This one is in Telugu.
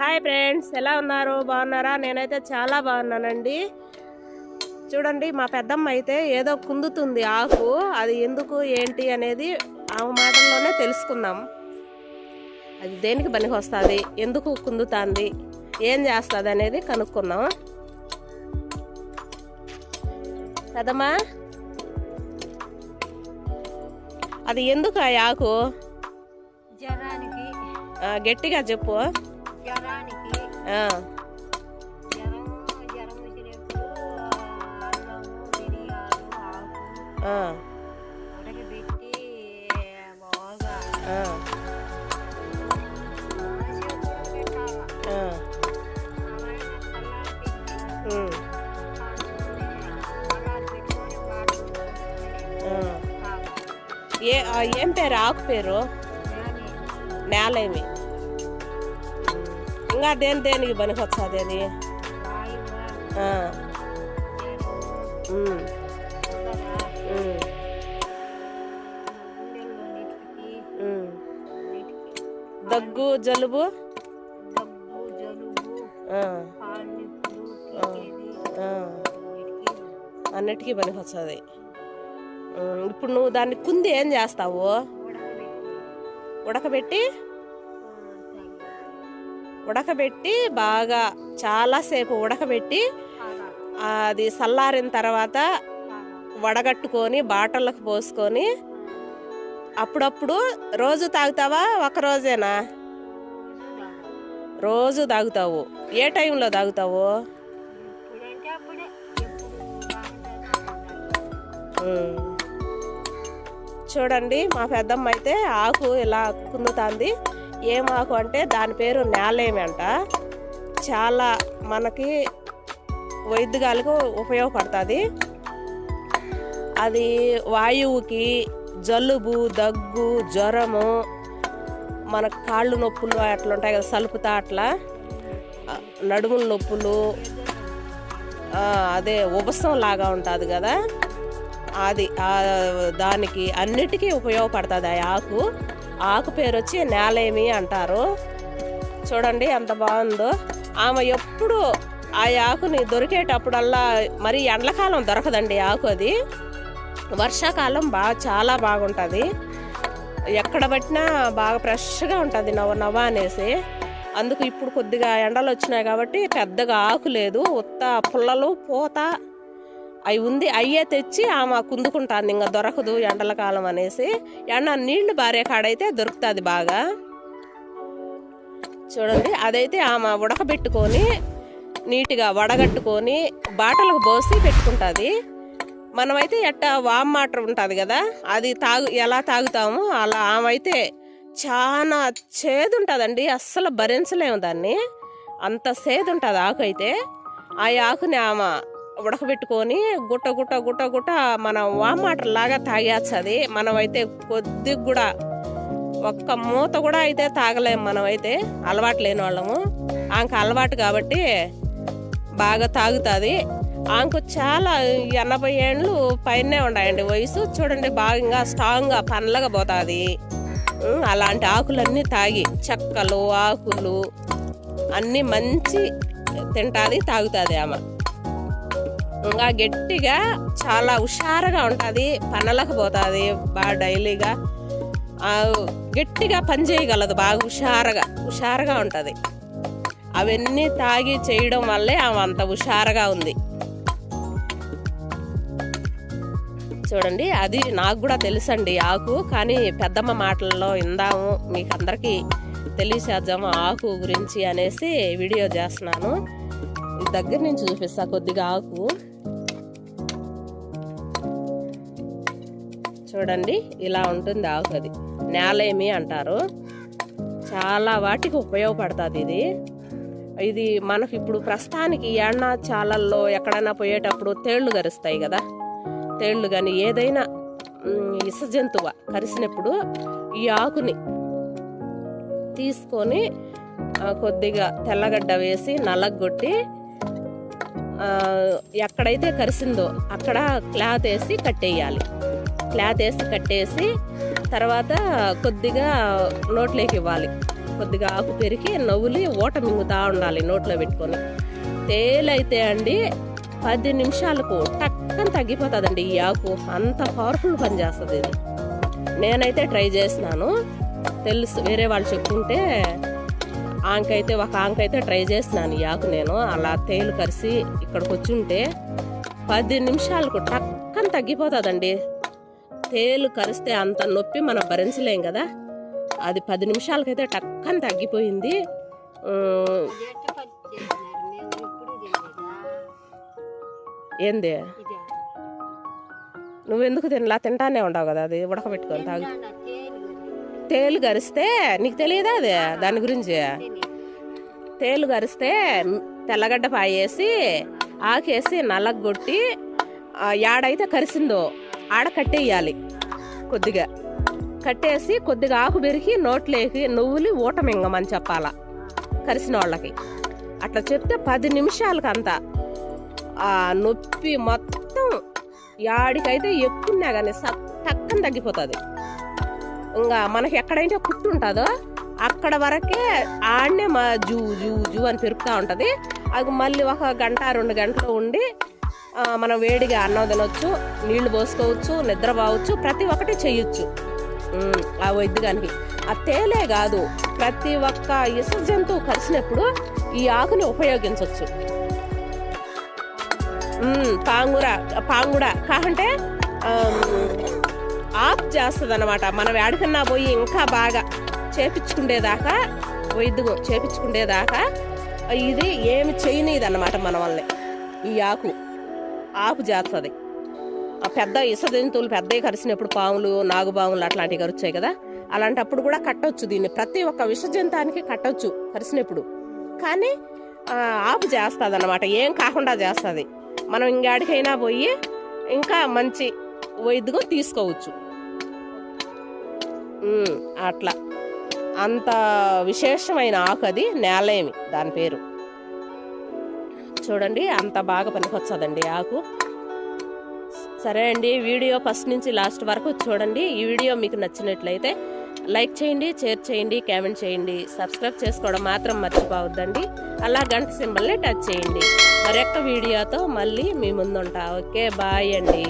హాయ్ ఫ్రెండ్స్ ఎలా ఉన్నారు? బాగున్నారా? నేనైతే చాలా బాగున్నానండి. చూడండి మా పెద్దమ్మ అయితే ఏదో కుందుతుంది ఆకు. అది ఎందుకు ఏంటి అనేది ఆ మాటల్లోనే తెలుసుకుందాం. అది దేనికి పనికి వస్తుంది ఎందుకు కుందుతుంది? ఏం చేస్తుంది అనేది కనుక్కుందాం. పెద్దమ్మా అది ఎందుకు ఆ ఆకు? గట్టిగా చెప్పు. జ్వరానికి ఆ, జ్వరం జ్వరం వచ్చినప్పుడు అల్లము మిరియాలు ఆకు ఆ, ఉడకబెట్టి బాగా. ఏ ఏం పేరు ఆకు పేరు నేలేమి ఇంకా దేని దేనికి పనికి పనికొస్తుంది అది? దగ్గు జలుబు? అన్నిటికీ పనికి పనికొస్తుంది ఇప్పుడు నువ్వు దాన్ని కుంది ఏం చేస్తావు? ఉడకబెట్టి. ఉడకబెట్టి బాగా చాలాసేపు ఉడకబెట్టి అది చల్లారిన తర్వాత వడగట్టుకొని బాటలకు పోసుకొని అప్పుడప్పుడు రోజు తాగుతావా? ఒక రోజేనా? రోజు తాగుతావు. ఏ టైంలో తాగుతావు. చూడండి మా పెద్దమ్మ అయితే ఆకు ఇలా కుందుతాంది. ఏం ఆకు అంటే దాని పేరు నేలేమి అంట చాలా మనకి వైద్యగాలకు ఉపయోగపడుతుంది. అది వాయువుకి జలుబు దగ్గు జ్వరము మన కాళ్ళు నొప్పులు అట్లా ఉంటాయి కదా సలుపుతా అట్లా నడుముల నొప్పులు అదే ఉపసం లాగా ఉంటుంది కదా. అది దానికి అన్నిటికీ ఉపయోగపడుతుంది ఆ ఆకు. ఆకు పేరు వచ్చి నేలేమి అంటారు. చూడండి ఎంత బాగుందో. ఆమె ఎప్పుడు ఆ ఆకుని దొరికేటప్పుడల్లా మరి ఎండలకాలం దొరకదండి ఆకు అది. వర్షాకాలం బాగా చాలా బాగుంటుంది. ఎక్కడ పట్టినా బాగా ఫ్రెష్గా ఉంటుంది నవ్వ నవ్వ అనేసి. అందుకు ఇప్పుడు కొద్దిగా ఎండలు వచ్చినాయి కాబట్టి పెద్దగా ఆకు లేదు. ఉత్త పుల్లలు పూత అవి ఉంది అయ్యే తెచ్చి ఆమె కుందుకుంటుంది ఇంకా దొరకదు ఎండల కాలం అనేసి. ఎండ నీళ్ళు బారే కాడైతే దొరుకుతుంది బాగా. చూడండి అదైతే ఆమె ఉడకబెట్టుకొని నీట్గా వడగట్టుకొని బాటలకు పోసి పెట్టుకుంటుంది. మనమైతే ఎట్ట వామ్ వాటర్ ఉంటుంది కదా అది తాగు ఎలా తాగుతామో అలా ఆమె అయితే చాలా చేదు ఉంటుందండి అస్సలు భరించలేము దాన్ని. అంత సేదు ఉంటుంది ఆకు అయితే. ఆ ఆకుని ఆమె ఉడకబెట్టుకొని గుట్ట గుట్ట గుట్ట గుట్ట మన వామ్ లాగా తాగేచ్చు అది. మనమైతే కొద్దిగా కూడా ఒక్క మూత కూడా అయితే తాగలేము మనమైతే. అలవాటు లేని వాళ్ళము. ఆమెకు అలవాటు కాబట్టి బాగా తాగుతుంది. ఆమెకు చాలా ఎనభై ఏండ్లు పైనే ఉన్నాయండి వయసు. చూడండి బాగా ఇంకా స్ట్రాంగ్గా పనలగా పోతుంది. అలాంటి ఆకులన్నీ తాగి చెక్కలు ఆకులు అన్నీ మంచి తింటుంది తాగుతుంది ఆమె. ఇంకా గట్టిగా చాలా హుషారుగా ఉంటుంది పనలకు పోతుంది బాగా డైలీగా. గట్టిగా పని చేయగలదు బాగా హుషారుగా హుషారుగా ఉంటుంది. అవన్నీ తాగి చేయడం వల్లే ఆమె అంత హుషారుగా ఉంది. చూడండి అది నాకు కూడా తెలుసండి ఆకు కానీ పెద్దమ్మ మాటల్లో ఇందాము మీకు అందరికీ తెలియచేద్దాము ఆకు గురించి అనేసి వీడియో చేస్తున్నాను. దగ్గర నుంచి చూపిస్తా కొద్దిగా ఆకు. చూడండి ఇలా ఉంటుంది ఆకు అది నేలేమి అంటారు? చాలా వాటికి ఉపయోగపడుతుంది ఇది. ఇది మనకి ఇప్పుడు ప్రస్తుతానికి ఎండ చాలల్లో ఎక్కడైనా పోయేటప్పుడు తేళ్ళు కరుస్తాయి కదా. తేళ్ళు కానీ ఏదైనా మ్, జంతువ కరిసినప్పుడు ఈ ఆకుని తీసుకొని కొద్దిగా తెల్లగడ్డ వేసి నల్లగొట్టి ఎక్కడైతే కరిసిందో అక్కడ క్లాత్ వేసి కట్టేయాలి. క్లాత్ వేసి కట్టేసి తర్వాత కొద్దిగా నోట్లోకి ఇవ్వాలి. కొద్దిగా ఆకు పెరిగి నవ్వులి ఓట మింగుతూ ఉండాలి నోట్లో పెట్టుకొని. తేలైతే అండి పది నిమిషాలకు టక్కన తగ్గిపోతుందండి ఈ ఆకు. అంత పవర్ఫుల్ పని చేస్తుంది ఇది. నేనైతే ట్రై చేసినాను. తెలుసు వేరే వాళ్ళు చెప్తుంటే ఆంకైతే ఒక ఆంకైతే ట్రై చేసినాను ఈ ఆకు నేను. అలా తేలు కరిసి ఇక్కడికి వచ్చి ఉంటే పది నిమిషాలకు టక్కన తగ్గిపోతుందండి. తేలు కరిస్తే అంత నొప్పి మనం భరించలేం కదా. అది పది నిమిషాలకైతే టక్కన తగ్గిపోయింది. ఏంది? నువ్వెందుకు తినలా తింటానే ఉండవు కదా అది ఉడకబెట్టుకొని తాగు. తేలు గరిస్తే కరిస్తే నీకు తెలియదా అది? దాని గురించి? తేలు కరిస్తే తెల్లగడ్డ పాయేసి ఆకేసి నల్లగొట్టి ఆ, యాడైతే కరిసిందో ఆడ కట్టేయాలి. కొద్దిగా కట్టేసి కొద్దిగా ఆకు పెరిగి నోట్లేకి నువ్వులు ఊటమింగమని చెప్పాలా కరిసిన వాళ్ళకి అట్లా చెప్తే పది నిమిషాలకు అంతా ఆ నొప్పి మొత్తం యాడికైతే ఎక్కున్నా కానీ తక్కన తగ్గిపోతుంది. ఇంకా మనకి ఎక్కడైతే కుట్టు ఉంటుందో అక్కడ వరకే ఆడనే మా జూ జూ జూ అని పెరుగుతూ ఉంటుంది. అది మళ్ళీ ఒక గంట రెండు గంటలు ఉండి మనం వేడిగా అన్నం తినొచ్చు నీళ్ళు పోసుకోవచ్చు నిద్ర పోవచ్చు ప్రతి ఒక్కటి చేయొచ్చు. ఆ వైద్యానికి ఆ తేలే కాదు ప్రతి ఒక్క ఇస జంతువు కలిసినప్పుడు ఈ ఆకుని ఉపయోగించవచ్చు పాంగుర పాంగుడ కాకంటే ఆఫ్ చేస్తుంది అనమాట మనం ఎడకన్నా పోయి ఇంకా బాగా చేపించుకునేదాకా వైద్యం చేపించుకుండేదాకా ఇది ఏమి చేయనీది అనమాట మన వల్లే ఈ ఆకు. ఆపు చేస్తుంది. ఆ పెద్ద ఇస జంతువులు పెద్దవి కరిసినప్పుడు పాములు నాగుపాములు అట్లాంటివి కరుచాయి కదా? అలాంటప్పుడు కూడా కట్టొచ్చు దీన్ని. ప్రతి ఒక్క విష జంతానికి కట్టొచ్చు కరిసినప్పుడు. కానీ ఆపు చేస్తుంది అనమాట ఏం కాకుండా చేస్తుంది. మనం ఇంకాడికైనా పోయి ఇంకా మంచి వైద్యుగా తీసుకోవచ్చు. అట్లా. అంత విశేషమైన ఆకు అది నేలేమి దాని పేరు. చూడండి అంత బాగా పనికొచ్చదండి ఆకు. సరే అండి వీడియో ఫస్ట్ నుంచి లాస్ట్ వరకు చూడండి. ఈ వీడియో మీకు నచ్చినట్లయితే లైక్ చేయండి షేర్ చేయండి కామెంట్ చేయండి. సబ్స్క్రైబ్ చేసుకోవడం మాత్రం మర్చిపోవద్దండి. అలా గంట సింబల్ని టచ్ చేయండి. మరొక్క వీడియోతో మళ్ళీ మీ ముందుంటా. ఓకే బాయ్ అండి.